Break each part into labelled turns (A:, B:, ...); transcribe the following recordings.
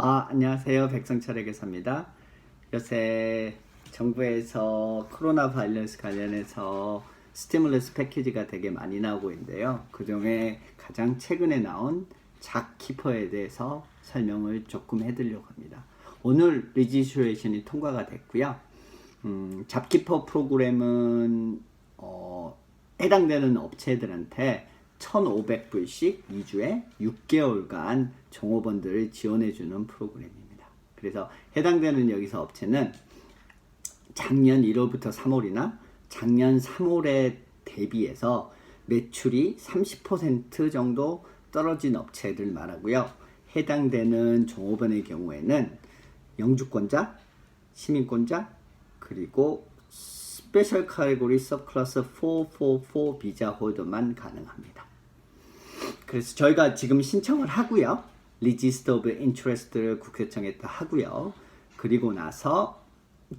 A: 아, 안녕하세요. 백성철의 교사입니다. 요새 정부에서 코로나 바이러스 관련해서 스티뮬러스 패키지가 되게 많이 나오고 있는데요. 그 중에 가장 최근에 나온 작키퍼에 대해서 설명을 조금 해드리려고 합니다. 오늘 리지스트레이션이 통과가 됐고요. 음, 잡키퍼 프로그램은 어, 해당되는 업체들한테 1,500불씩 2주에 6개월간 종업원들을 지원해주는 프로그램입니다. 그래서 해당되는 여기서 업체는 작년 1월부터 3월이나 작년 3월에 대비해서 매출이 30% 정도 떨어진 업체들 말하고요. 해당되는 종업원의 경우에는 영주권자, 시민권자, 그리고 스페셜 카테고리 서클러스 444 비자 홀더만 가능합니다. 그래서 저희가 지금 신청을 하고요. 리지스터 오브 인트레스트를 국세청에 다 하고요. 그리고 나서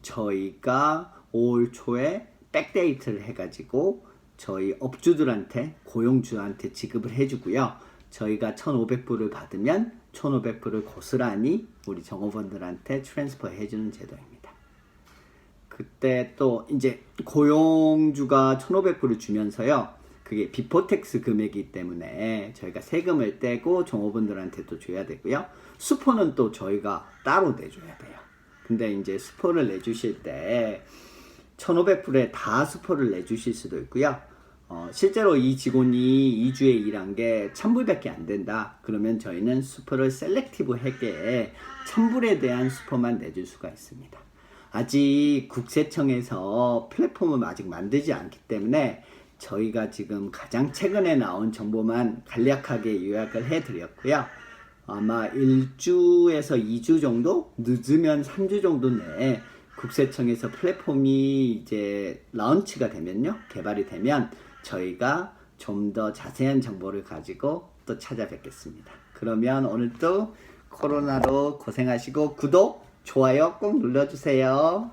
A: 저희가 5월 초에 백데이트를 해가지고 저희 업주들한테 고용주한테 지급을 해주고요. 저희가 1,500불을 받으면 1,500불을 고스란히 우리 정업원들한테 트랜스퍼 해주는 제도입니다. 그때 또 이제 고용주가 1,500불을 주면서요. 그게 비포텍스 금액이기 때문에 저희가 세금을 떼고 종업원들한테도 줘야 되고요. 수포는 또 저희가 따로 내줘야 돼요. 근데 이제 수포를 내주실 때 1,500불에 다 수포를 내주실 수도 있고요. 어, 실제로 이 직원이 2주에 일한 게 1,000불밖에 안 된다. 그러면 저희는 수포를 셀렉티브 하게 1,000불에 대한 수포만 내줄 수가 있습니다. 아직 국세청에서 플랫폼을 아직 만들지 않기 때문에 저희가 지금 가장 최근에 나온 정보만 간략하게 요약을 해드렸고요. 아마 1주에서 2주 정도 늦으면 3주 정도 내에 국세청에서 플랫폼이 이제 라운치가 되면요 개발이 되면 저희가 좀 더 자세한 정보를 가지고 또 찾아뵙겠습니다. 그러면 오늘도 코로나로 고생하시고 구독, 좋아요 꼭 눌러주세요.